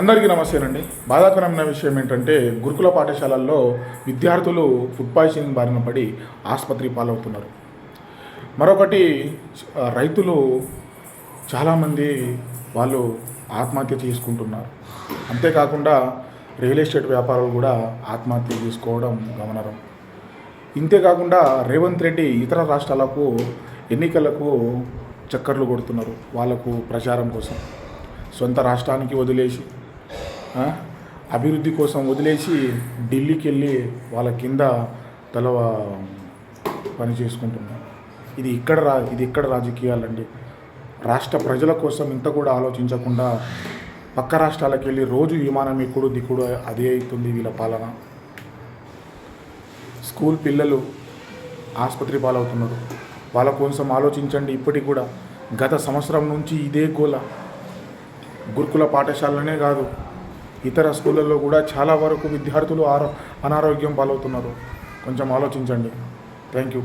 అందరికీ నమస్తేనండి బాధాకరమైన విషయం ఏంటంటే గురుకుల పాఠశాలల్లో విద్యార్థులు ఫుడ్ పాయిజనింగ్ బారిన పడి ఆసుపత్రి పాలవుతున్నారు. మరొకటి రైతులు చాలామంది వాళ్ళు ఆత్మహత్య చేసుకుంటున్నారు. అంతేకాకుండా రియల్ ఎస్టేట్ వ్యాపారులు కూడా ఆత్మహత్య చేసుకోవడం గమనరం ఇంతేకాకుండా రేవంత్ రెడ్డి ఇతర రాష్ట్రాలకు ఎన్నికలకు చక్కర్లు కొడుతున్నారు వాళ్ళకు ప్రచారం కోసం. సొంత రాష్ట్రానికి వదిలేసి అభివృద్ధి కోసం వదిలేసి ఢిల్లీకి వెళ్ళి వాళ్ళ కింద తల పని చేసుకుంటున్నారు ఇది ఇక్కడ రా ఇది ఇక్కడ రాజకీయాలండి. రాష్ట్ర ప్రజల కోసం ఇంత కూడా ఆలోచించకుండా పక్క రాష్ట్రాలకు వెళ్ళి రోజు విమానం ఎక్కుడు దిక్కుడు అదే అవుతుంది వీళ్ళ పాలన. స్కూల్ పిల్లలు ఆసుపత్రి పాలవుతున్నారు. వాళ్ళ కోసం ఆలోచించండి ఇప్పటికి కూడా. గత సంవత్సరం నుంచి ఇదే గోల. గురుకుల పాఠశాలనే కాదు. ఇతర స్కూళ్ళల్లో కూడా చాలా వరకు విద్యార్థులు ఆరో అనారోగ్యం పాలవుతున్నారు. కొంచెం ఆలోచించండి. Thank you